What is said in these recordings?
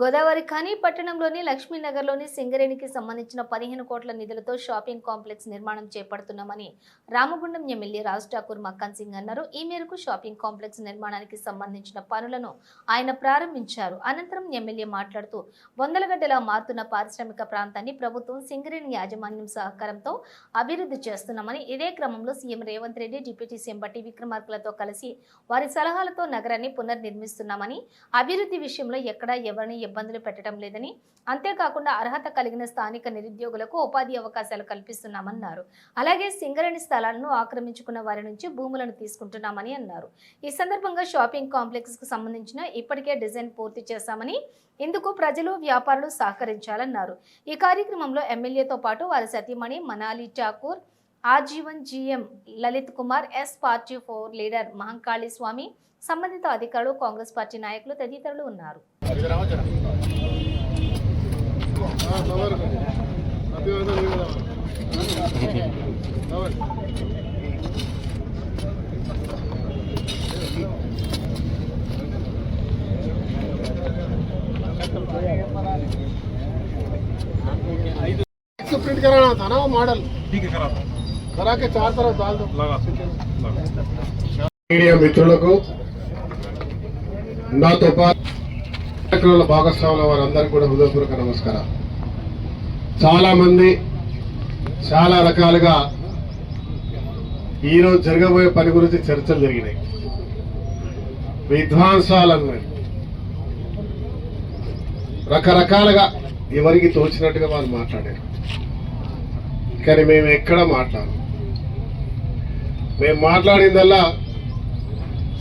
గోదావరి ఖని పట్టణంలోని లక్ష్మీనగర్లోని సింగరేణికి సంబంధించిన పదిహేను కోట్ల నిధులతో షాపింగ్ కాంప్లెక్స్ నిర్మాణం చేపడుతున్నామని రామగుండం ఎమ్మెల్యే రాజ్ ఠాకూర్ మక్కన్ సింగ్ అన్నారు. ఈ మేరకు షాపింగ్ కాంప్లెక్స్ నిర్మాణానికి సంబంధించిన పనులను ఆయన ప్రారంభించారు. అనంతరం ఎమ్మెల్యే మాట్లాడుతూ వందలగడ్డలా మారుతున్న పారిశ్రామిక ప్రాంతాన్ని ప్రభుత్వం సింగరేణి యాజమాన్యం సహకారంతో అభివృద్ధి చేస్తున్నామని ఇదే క్రమంలో CM Revanth Reddy deputy CM Bhatti విక్రమార్కులతో కలిసి వారి సలహాలతో నగరాన్ని పునర్నిర్మిస్తున్నామని అభివృద్ధి విషయంలో ఎక్కడా ఎవరిని ఇబ్బందులు పెట్టడం లేదని అంతేకాకుండా అర్హత కలిగిన స్థానిక నిరుద్యోగులకు ఉపాధి అవకాశాలు కల్పిస్తున్నామన్నారు. అలాగే సింగరేణి స్థలాలను ఆక్రమించుకున్న వారి నుంచి భూములను తీసుకుంటున్నామని అన్నారు. ఈ సందర్భంగా షాపింగ్ కాంప్లెక్స్కు సంబంధించిన ఇప్పటికే డిజైన్ పూర్తి చేశామని ఇందుకు ప్రజలు వ్యాపారులు సహకరించాలన్నారు. ఈ కార్యక్రమంలో ఎమ్మెల్యేతో పాటు వారి సతీమణి Manali Thakur ఆజీవన్ GM Lalit Kumar S party floor leader Mahankali Swamy సంబంధిత అధికారులు కాంగ్రెస్ పార్టీ నాయకులు తదితరులు ఉన్నారు. प्रिंट कराना था ना वो मॉडल ठीक है करा करा के चार तरफ डाल दो लगा मीडिया मित्रों को ना तो पास కార్యక్రమంలో భాగస్వాముల వారందరికీ కూడా హృదయపూర్వక నమస్కారం చాలా మంది చాలా రకాలుగా ఈరోజు జరగబోయే పని గురించి చర్చలు జరిగినాయి. విధ్వంసాలన్నాయి రకరకాలుగా ఎవరికి తోచినట్టుగా వాళ్ళు మాట్లాడారు. కానీ మేము ఎక్కడ మాట్లాడము. మేము మాట్లాడిందల్లా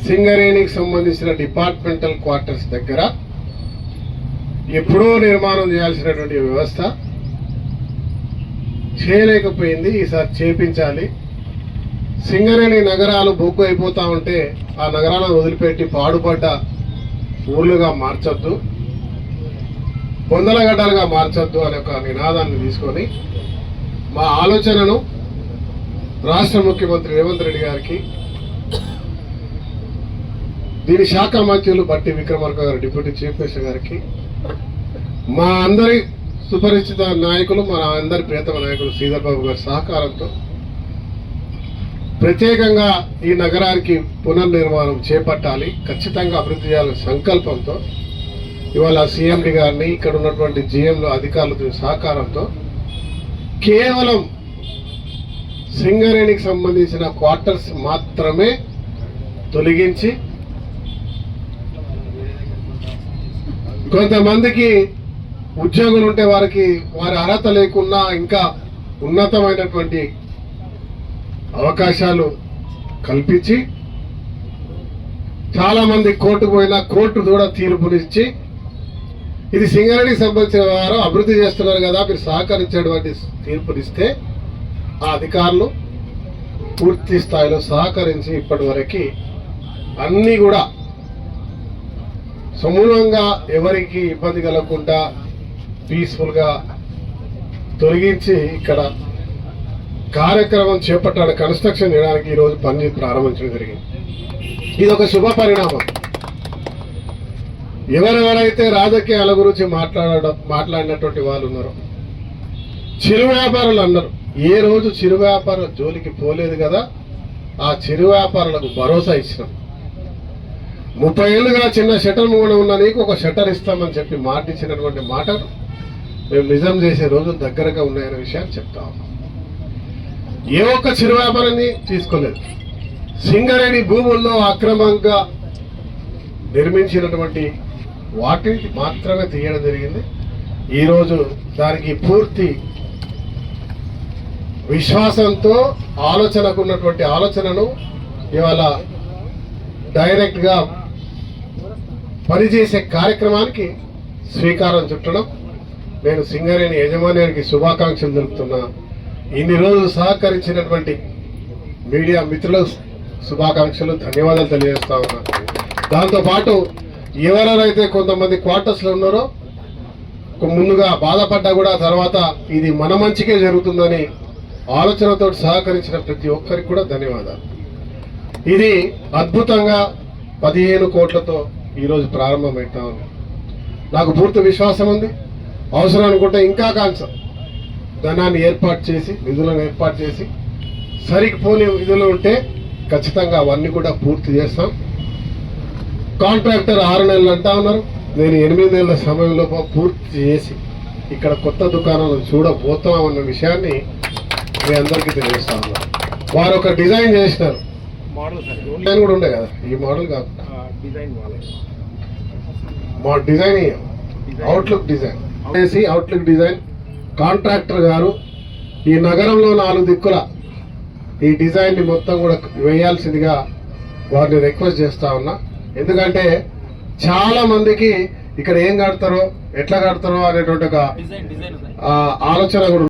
సింగరేణికి సంబంధించిన డిపార్ట్మెంటల్ క్వార్టర్స్ దగ్గర ఎప్పుడో నిర్మాణం చేయాల్సినటువంటి వ్యవస్థ చేయలేకపోయింది. ఈసారి చేపించాలి. సింగరేణి నగరాలు బొగ్గు అయిపోతూ ఉంటే ఆ నగరాలను వదిలిపెట్టి పాడుపడ్డ ఊర్లుగా మార్చొద్దు బొందలగడ్డలుగా మార్చొద్దు అనే ఒక నినాదాన్ని తీసుకొని మా ఆలోచనను రాష్ట్ర ముఖ్యమంత్రి రేవంత్ రెడ్డి గారికి దీని శాఖ మంత్రులు బట్టి విక్రమార్క గారు డిప్యూటీ చీఫ్ మినిస్టర్ గారికి మా అందరి సుపరిచిత నాయకులు మన అందరి ప్రియతమ నాయకులు శ్రీధర్ బాబు గారి సహకారంతో ప్రత్యేకంగా ఈ నగరానికి పునర్నిర్మాణం చేపట్టాలి. ఖచ్చితంగా అభివృద్ధి చేయాలనే సంకల్పంతో ఇవాళ సీఎండి గారిని ఇక్కడ ఉన్నటువంటి జీఎంలో అధికారులతో సహకారంతో కేవలం సింగరేణికి సంబంధించిన క్వార్టర్స్ మాత్రమే తొలగించి కొంతమందికి ఉద్యోగులు ఉంటే వారికి వారి అర్హత లేకున్నా ఇంకా ఉన్నతమైనటువంటి అవకాశాలు కల్పించి చాలా మంది కోర్టుకు పోయినా కోర్టు కూడా తీర్పునిచ్చి ఇది సింగరేణికి సంబంధించిన వారు అభివృద్ధి చేస్తున్నారు కదా మీరు సహకరించేటువంటి తీర్పునిస్తే ఆ అధికారులు పూర్తి స్థాయిలో సహకరించి ఇప్పటి వరకు అన్నీ కూడా సమూలంగా ఎవరికి ఇబ్బంది కలగకుండా పీస్ఫుల్గా తొలగించి ఇక్కడ కార్యక్రమం చేపట్టాలి కన్స్ట్రక్షన్ చేయడానికి ఈరోజు పని ప్రారంభించడం జరిగింది. ఇది ఒక శుభ పరిణామం. ఎవరెవరైతే రాజకీయాల గురించి మాట్లాడడం మాట్లాడినటువంటి వాళ్ళు ఉన్నారో చిరు వ్యాపారులు అన్నారు ఏ రోజు చిరు వ్యాపార జోలికి పోలేదు కదా ఆ చిరు వ్యాపారులకు భరోసా ఇచ్చినాం. ముప్పై ఏళ్ళుగా చిన్న షటర్ మూడు ఉన్న నీకు ఒక షటర్ ఇస్తామని చెప్పి మాట ఇచ్చినటువంటి మేము నిజం చేసే రోజులు దగ్గరగా ఉన్నాయనే విషయాన్ని చెప్తా ఏ ఒక్క చిరు వ్యాపారాన్ని తీసుకోలేదు. సింగరేణి భూముల్లో అక్రమంగా నిర్మించినటువంటి వాటిని మాత్రమే తీయడం జరిగింది. ఈరోజు దానికి పూర్తి విశ్వాసంతో ఆలోచనకు ఉన్నటువంటి ఆలోచనను ఇవాళ డైరెక్ట్గా పనిచేసే కార్యక్రమానికి శ్రీకారం చుట్టడం నేను సింగరేణి యజమానికి శుభాకాంక్షలు తెలుపుతున్నా. ఇన్ని రోజులు సహకరించినటువంటి మీడియా మిత్రులకు శుభాకాంక్షలు ధన్యవాదాలు తెలియజేస్తా ఉన్నా. దాంతోపాటు ఎవరెవరైతే కొంతమంది క్వార్టర్స్లో ఉన్నారో ముందుగా బాధపడ్డా కూడా తర్వాత ఇది మన మంచికే జరుగుతుందని ఆలోచనతో సహకరించిన ప్రతి ఒక్కరికి కూడా ధన్యవాదాలు. ఇది అద్భుతంగా పదిహేను కోట్లతో ఈరోజు ప్రారంభమవుతా ఉంది నాకు పూర్తి విశ్వాసం ఉంది. అవసరం అనుకుంటే ఇంకా కాన్సర్ ధనాన్ని ఏర్పాటు చేసి నిధులను ఏర్పాటు చేసి సరిపోని విధులు ఉంటే ఖచ్చితంగా అవన్నీ కూడా పూర్తి చేస్తాం. కాంట్రాక్టర్ ఆరు నెలలు అంటా ఉన్నారు. నేను ఎనిమిది నెలల సమయంలో పూర్తి చేసి ఇక్కడ కొత్త దుకాణాలను చూడబోతామన్న విషయాన్ని మీ అందరికీ తెలియజేస్తా ఉన్నారు వారు ఒక డిజైన్ చేసినారు. మోడల్ సార్ డిజైన్ కూడా ఉండే కదా? ఈ మోడల్ డిజైన్ వాళ్ళే మా డిజైన్ అవుట్లుక్ డిజైన్. చేసి అవుట్లుక్ డిజైన్. కాంట్రాక్టర్ గారు ఈ నగరంలో నాలుగు దిక్కుల ఈ డిజైన్ని మొత్తం కూడా వేయాల్సిందిగా వారిని రిక్వెస్ట్ చేస్తా ఉన్నా. ఎందుకంటే చాలా మందికి ఇక్కడ ఏం కడతారో ఎట్లా కడతారో అనేటువంటి ఒక ఆలోచన కూడా